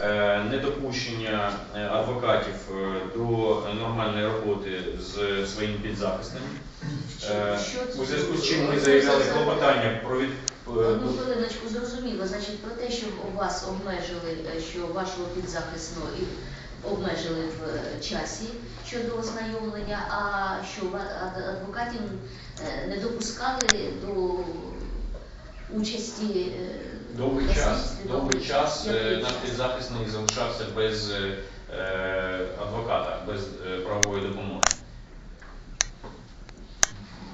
е, недопущення е, адвокатів е, до нормальної роботи з своїм підзахисним. У зв'язку з чим ми заявляли клопотання про від Одну хвилиночку зрозуміло, значить про те, що вас обмежили, що вашого підзахисного і обмежили в часі щодо ознайомлення, а що адвокатів не допускали до участі довгий час, довгий час е, наш час? підзахисний залишався без е, адвоката, без е, правової допомоги.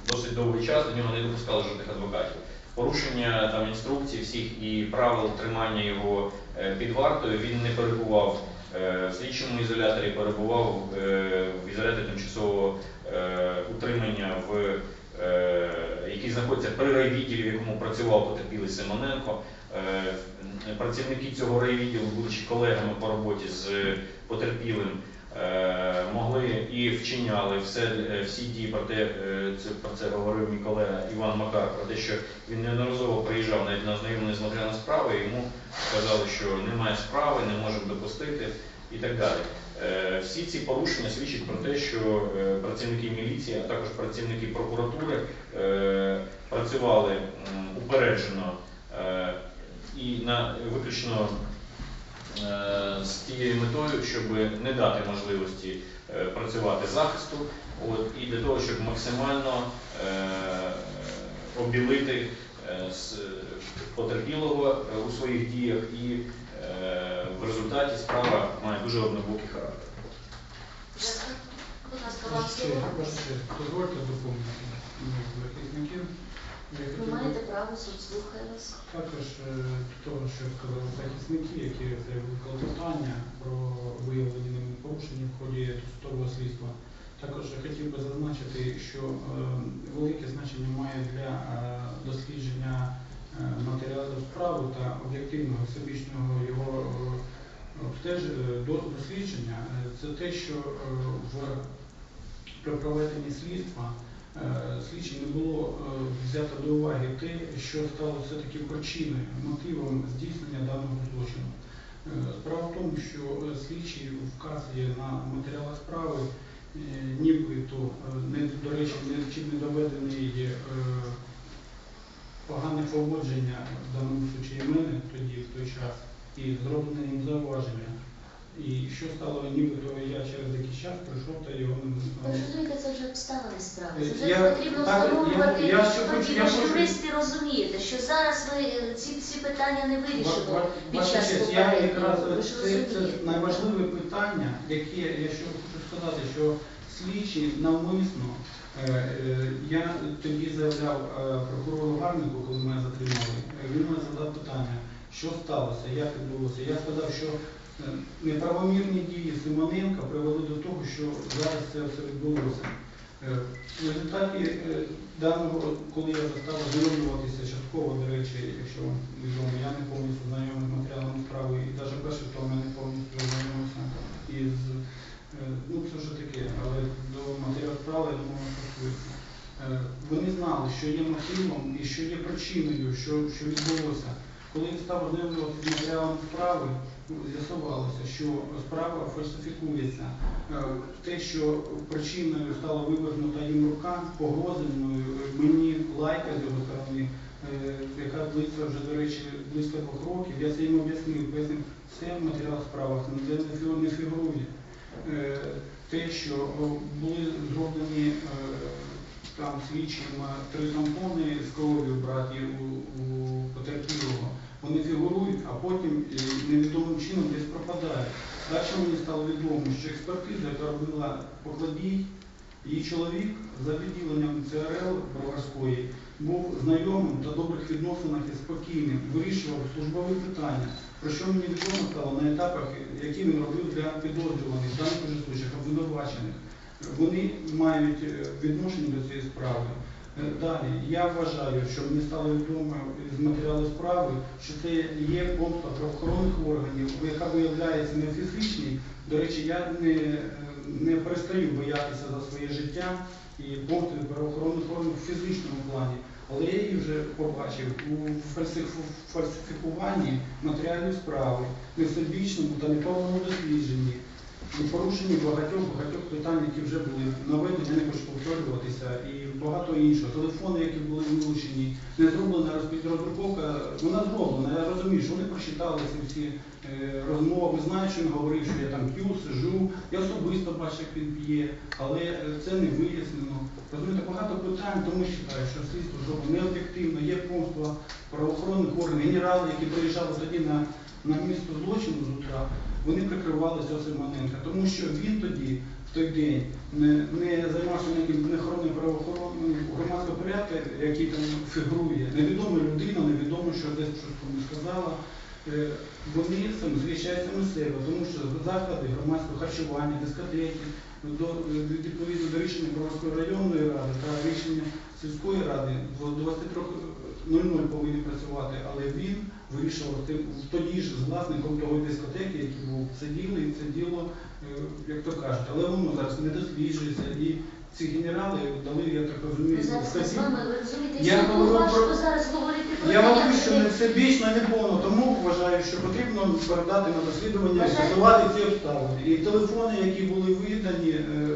Досить довгий час до нього не допускали жодних адвокатів. Порушення там інструкцій всіх і правил тримання його е, під вартою він не перебував е, в слідчому ізоляторі, перебував е, в ізоляторі тимчасового е, утримання в який знаходиться при райвідділі, в якому працював потерпілий Симоненко. Е, Працівники цього райвідділу, будучи колегами по роботі з потерпілим, е, могли і вчиняли все, е, всі дії про те, е, це про це говорив мій колега Іван Макар, про те, що він неодноразово приїжджав навіть на ознайомлення з матеріалом справи, йому сказали, що немає справи, не можемо допустити і так далі. Е, Всі ці порушення свідчать про те, що е, працівники міліції, а також працівники прокуратури е, працювали упереджено е, на виключно е, з тією метою, щоб не дати можливості е, працювати захисту, от, і для того, щоб максимально е, обілити е, потерпілого е, у своїх діях, і е, в результаті справа має дуже однобокий характер. Будь ласка, вам Ще, слово. ваша честь, дозвольте доповнити Ви маєте право, суд слухає вас. Також е, того, що сказали захисники, які заявили клопотання про виявлені ними порушення в ході судового слідства. Також я хотів би зазначити, що е, велике значення має для е, дослідження матеріалів справи та об'єктивного всебічного його дослідження. Це те, що в при проведенні слідства слідчим не було е, взято до уваги те, що стало все-таки причиною, мотивом здійснення даного злочину. Е, Справа в тому, що е, слідчий вказує на матеріалах справи, е, нібито, е, до речі, не, чи не доведений е, погане поводження в даному случаї мене тоді, в той час, і зроблене їм зауваження. І що стало нібито я через якийсь час прийшов та його не розумієте, це вже обставини справи. Це вже я- потрібно так, встановлювати. я- я ще хочу- я ви ж хочу- юристи розумієте, що зараз ви е, ці всі питання не вирішимо ва- під ваша час честь, Я якраз попереднього. Ви ж це, це розумієте. найважливе питання, яке я що хочу сказати, що слідчий навмисно. е, е, Я тоді заявляв е, прокурору Гарнику, коли мене затримали. е, Він мене задав питання, що сталося, як відбулося. Я сказав, що неправомірні дії Симоненка привели до того, що зараз це все відбулося. Е, В результаті е, даного, коли я застав ознайомлюватися частково, до речі, якщо вам відомо, я не повністю знайомий з матеріалами справи, і навіть перший том я не повністю ознайомився із, е, ну це вже таке, але до матеріалу справи, я думаю, стосується. Е, Вони знали, що є мотивом і що є причиною, що, що відбулося. Коли я став з матеріалами справи, ну, з'ясувалося, що справа фальсифікується. Е, Те, що причиною стала вивернута їм рука, погрозеною мені лайка з його сторони, е, яка длиться вже, до речі, близько двох років. Я це їм об'яснив, пояснив, це в матеріалах справах ніде не фігурує. Е, Те, що були зроблені там е, три тампони з кров'ю браті у, у потерпілого, вони фігурують, а потім е, невідомим чином десь пропадають. Далі мені стало відомо, що експертиза, яка робила покладій, її чоловік за відділенням ЦРЛ Броварської був знайомим та добрих відносинах і спокійним, вирішував службові питання, про що мені відомо стало на етапах, які він робив для підозрюваних, даних случаях обвинувачених. Вони мають е, відношення до цієї справи. Е, Далі, я вважаю, що мені стало відомо з матеріалу справи, що це є помста правоохоронних органів, яка виявляється не фізичній. До речі, я не, е, не перестаю боятися за своє життя і помсти правоохоронних органів в фізичному плані. Але я її вже побачив у фальсифікуванні матеріалів справи, не всебічному та неповному дослідженні, у порушенні багатьох багатьох питань, які вже були наведені, я не хочу повторюватися, і багато іншого. Телефони, які були вилучені, не зроблена розпід- вона зроблена. Я розумію, що вони прочитали ці всі е, розмови, знають, що він говорив, що я там п'ю, сижу. Я особисто бачив, як він п'є, але е, це не вияснено. Розумієте, багато питань, тому вважаю, що слідство зроблено необ'єктивно, є помства правоохоронних органів, генерали, які приїжджали тоді на, на місто злочину з утра, вони прикривалися Осимоненка, тому що він тоді, в той день, не, не займався ніяким не охоронним правоохоронним громадського порядку, який там фігурує. Невідома людина, невідомо, що десь щось комусь сказала. Е, Вони звіщають самі себе, тому що заклади громадського харчування, дискотеки, до, відповідно до рішення Броварської районної ради та рішення сільської ради в 23.00 повинні працювати, але він вирішував тим- тоді ж з власником того дискотеки, який був, сиділи і це діло, е, як то кажуть, але воно зараз не досліджується. І ці генерали дали, я так розумію, Ми статті. Я говорю Я що ви- не всебічно, не повно, тому вважаю, що потрібно передати на дослідження і з'ясувати ці обставини. І телефони, які були видані, е,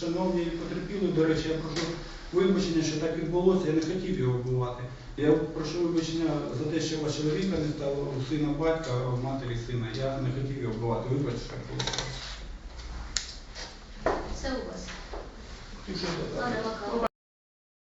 шановні потерпіли, до речі, я прошу вибачення, що так відбулося, я не хотів його вбивати. Я прошу вибачення за те, що у вас чоловіка не стало у сина батька, а у матері сина. Я не хотів його вбивати. Вибачте, що так було. Це у вас. Пане